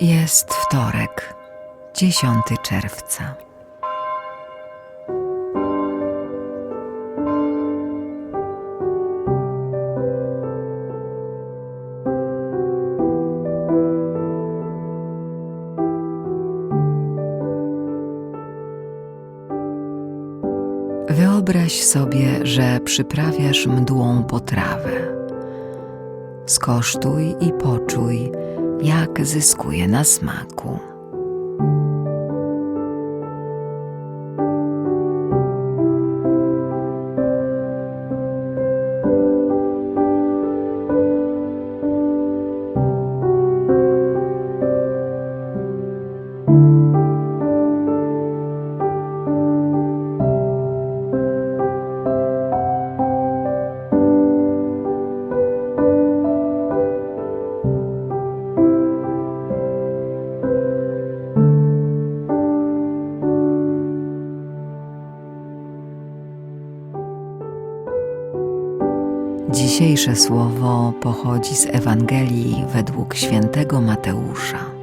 Jest wtorek, 10 czerwca. Wyobraź sobie, że przyprawiasz mdłą potrawę. Skosztuj i poczuj, jak zyskuje na smaku. Dzisiejsze słowo pochodzi z Ewangelii według świętego Mateusza.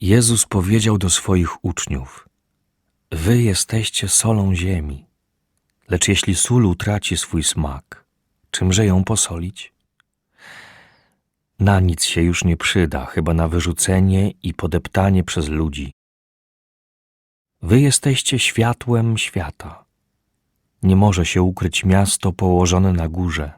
Jezus powiedział do swoich uczniów: Wy jesteście solą ziemi, lecz jeśli sól utraci swój smak, czymże ją posolić? Na nic się już nie przyda, chyba na wyrzucenie i podeptanie przez ludzi. Wy jesteście światłem świata. Nie może się ukryć miasto położone na górze.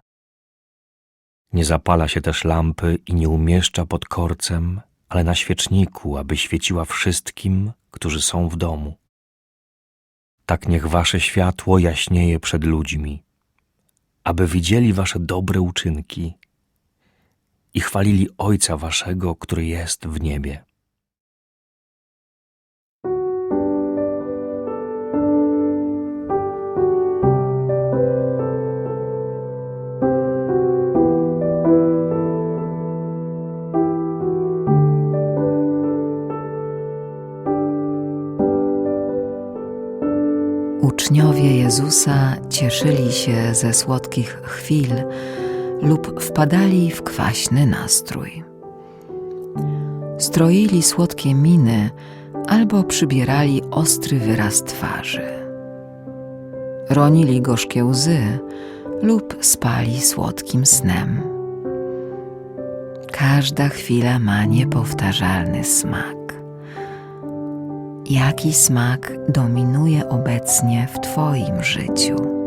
Nie zapala się też lampy i nie umieszcza pod korcem, ale na świeczniku, aby świeciła wszystkim, którzy są w domu. Tak niech wasze światło jaśnieje przed ludźmi, aby widzieli wasze dobre uczynki i chwalili Ojca waszego, który jest w niebie. Uczniowie Jezusa cieszyli się ze słodkich chwil lub wpadali w kwaśny nastrój. Stroili słodkie miny albo przybierali ostry wyraz twarzy. Ronili gorzkie łzy lub spali słodkim snem. Każda chwila ma niepowtarzalny smak. Jaki smak dominuje obecnie w Twoim życiu?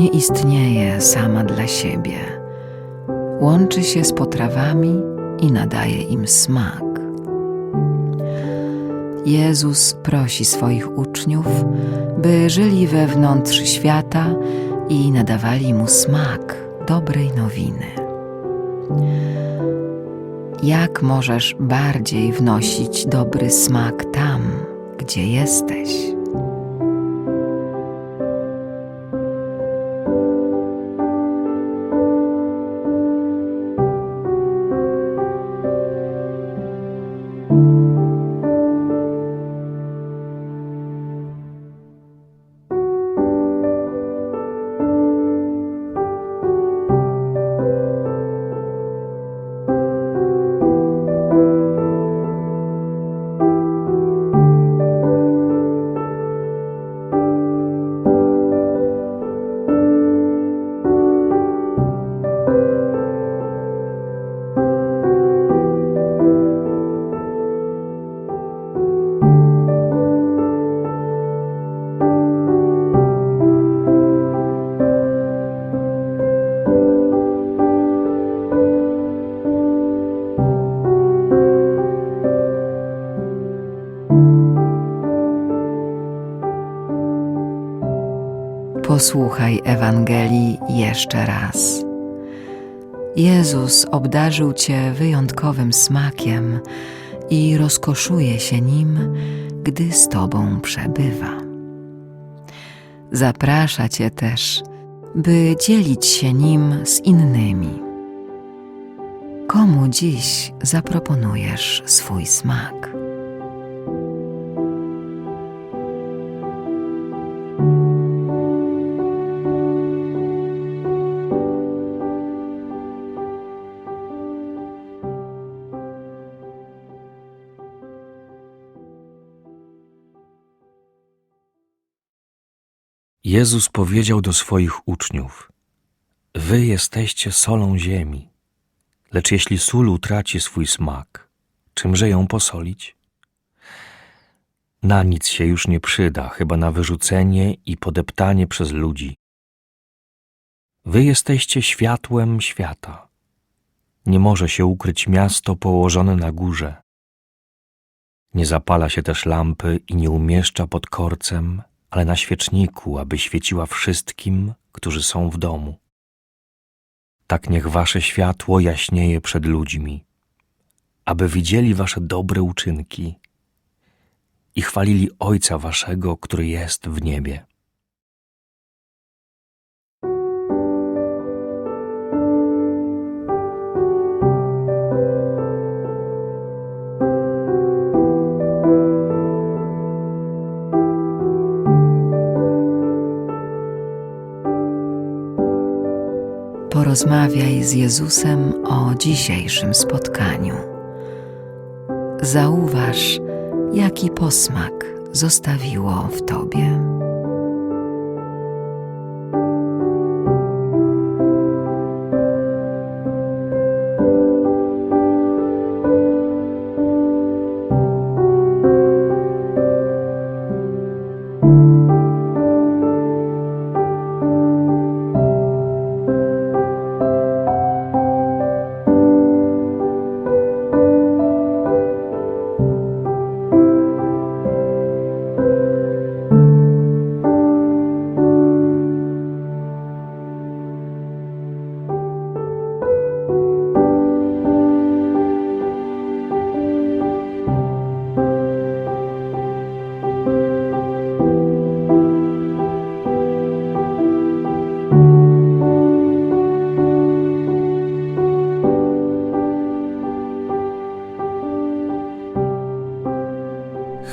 Nie istnieje sama dla siebie. Łączy się z potrawami i nadaje im smak. Jezus prosi swoich uczniów, by żyli wewnątrz świata i nadawali mu smak dobrej nowiny. Jak możesz bardziej wnosić dobry smak tam, gdzie jesteś? Posłuchaj Ewangelii jeszcze raz. Jezus obdarzył Cię wyjątkowym smakiem i rozkoszuje się nim, gdy z Tobą przebywa. Zaprasza Cię też, by dzielić się nim z innymi. Komu dziś zaproponujesz swój smak? Jezus powiedział do swoich uczniów: Wy jesteście solą ziemi, lecz jeśli sól utraci swój smak, czymże ją posolić? Na nic się już nie przyda, chyba na wyrzucenie i podeptanie przez ludzi. Wy jesteście światłem świata. Nie może się ukryć miasto położone na górze. Nie zapala się też lampy i nie umieszcza pod korcem, ale na świeczniku, aby świeciła wszystkim, którzy są w domu. Tak niech wasze światło jaśnieje przed ludźmi, aby widzieli wasze dobre uczynki i chwalili Ojca waszego, który jest w niebie. Porozmawiaj z Jezusem o dzisiejszym spotkaniu. Zauważ, jaki posmak zostawiło w Tobie.